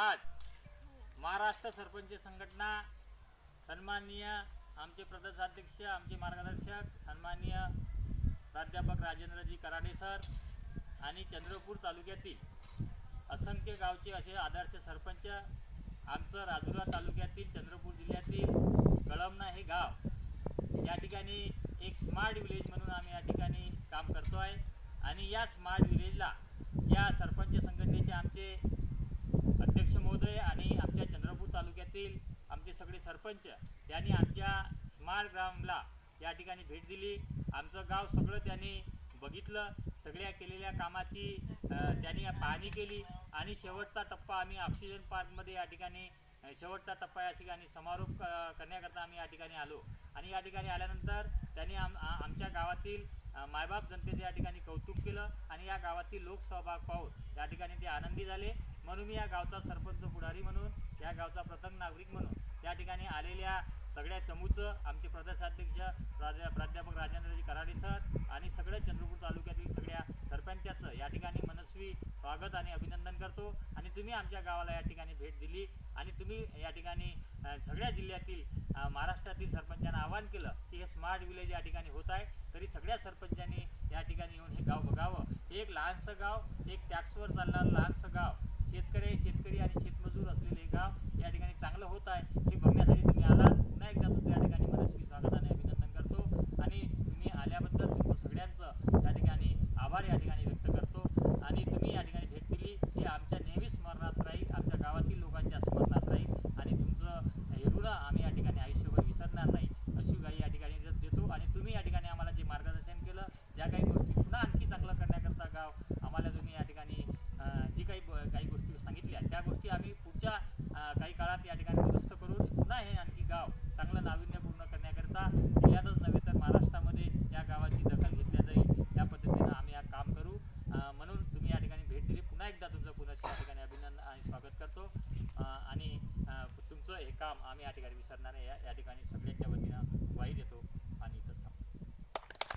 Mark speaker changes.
Speaker 1: आज महाराष्ट्र सरपंच संघटना सन्माननीय आमचे प्रदेशाध्यक्ष आमचे मार्गदर्शक सन्माननीय प्राध्यापक राजेंद्रजी कराडे सर आणि चंद्रपूर तालुक्यातील असंख्य गावचे असे आदर्श सरपंच आमचं राजुरा तालुक्यातील चंद्रपूर जिल्ह्यातील कळमना हे गाव या ठिकाणी एक स्मार्ट विलेज म्हणून आम्ही या ठिकाणी काम करतो आहे आणि या स्मार्ट विलेजला या सरपंच संघटनेचे आमचे अध्यक्ष महोदय आणि आमच्या चंद्रपूर तालुक्यातील आमचे सगळे सरपंच यांनी आमच्या स्मार्ट ग्रामला या ठिकाणी भेट दिली. आमचं गाव सगळं त्यांनी बघितलं. सगळ्या केलेल्या कामाची त्यांनी पाहणी केली. आणि शेवटचा टप्पा आम्ही ऑक्सिजन पार्कमध्ये या ठिकाणी शेवटचा टप्पा या ठिकाणी समारोप अ, करण्याकरता आम्ही या ठिकाणी आलो. आणि या ठिकाणी आल्यानंतर त्यांनी आम आमच्या गावातील मायबाप जनतेचे या ठिकाणी कौतुक केलं. आणि या गावातील लोकसहभाग पाहून या ठिकाणी ते आनंदी झाले. म्हणून मी या गावचा सरपंच पुढारी म्हणून या गावचा प्रथम नागरिक म्हणून. आलेल्या सगळ्या चमूचं आमचे प्रदेशाध्यक्ष प्राध्या प्राध्यापक राजेंद्रजी कराडे सर आणि सगळ्या चंद्रपूर तालुक्यातील सगळ्या सरपंचाचं या ठिकाणी मनस्वी स्वागत आणि अभिनंदन करतो. आणि तुम्ही आमच्या गावाला या ठिकाणी भेट दिली आणि तुम्ही या ठिकाणी सगळ्या जिल्ह्यातील महाराष्ट्रातील सरपंचांना आवाहन केलं की हे स्मार्ट विलेज या ठिकाणी होत आहे. तरी सगळ्या सरपंचांनी या ठिकाणी येऊन हे गाव बघावं. हे एक लहानसं गाव एक टॅक्सवर चालणारं लहानसं गाव. शेतकरी शेतकरी आणि शेतमजूर असलेले हे गाव या ठिकाणी चांगलं होत आहे हे बघण्यासाठी तुम्ही आलात पुन्हा एकदा तुमचं या ठिकाणी मनस्वी स्वागताने अभिनंदन करतो आणि तुम्ही आल्याबद्दल तुमचं सगळ्यांचं या ठिकाणी आभार या ठिकाणी व्यक्त करतो आणि तुम्ही या ठिकाणी भेट दिली हे आमच्या नेहमी स्मरणात राहील आमच्या गावातील लोकांच्या स्मरणात राहील आणि तुमचं हे ऋण आम्ही या ठिकाणी आयुष्यभर विसरणार नाही अशी गाई या ठिकाणी देत- देतो आणि तुम्ही या ठिकाणी आम्हाला जे मार्गदर्शन केलं ज्या काही गोष्टी पुन्हा आणखी चांगलं करण्याकरता गाव आम्हाला तुम्ही या ठिकाणी अं, जी काही ब- काही गोष्टी या गोष्टी आम्ही पुढच्या काही काळात या ठिकाणी दुरुस्त करून पुन्हा हे आणखी गाव चांगलं नाविन्यपूर्ण करण्याकरता जिल्ह्यातच नव्हे तर महाराष्ट्रामध्ये या गावाची दखल घेतल्या जाईल. या पद्धतीनं आम्ही या काम करू. म्हणून तुम्ही या ठिकाणी भेट दिली. पुन्हा एकदा तुमचं पुनश्च या ठिकाणी अभिनंदन आणि स्वागत करतो. आणि तुमचं हे काम आम्ही या ठिकाणी विसरणार नाही.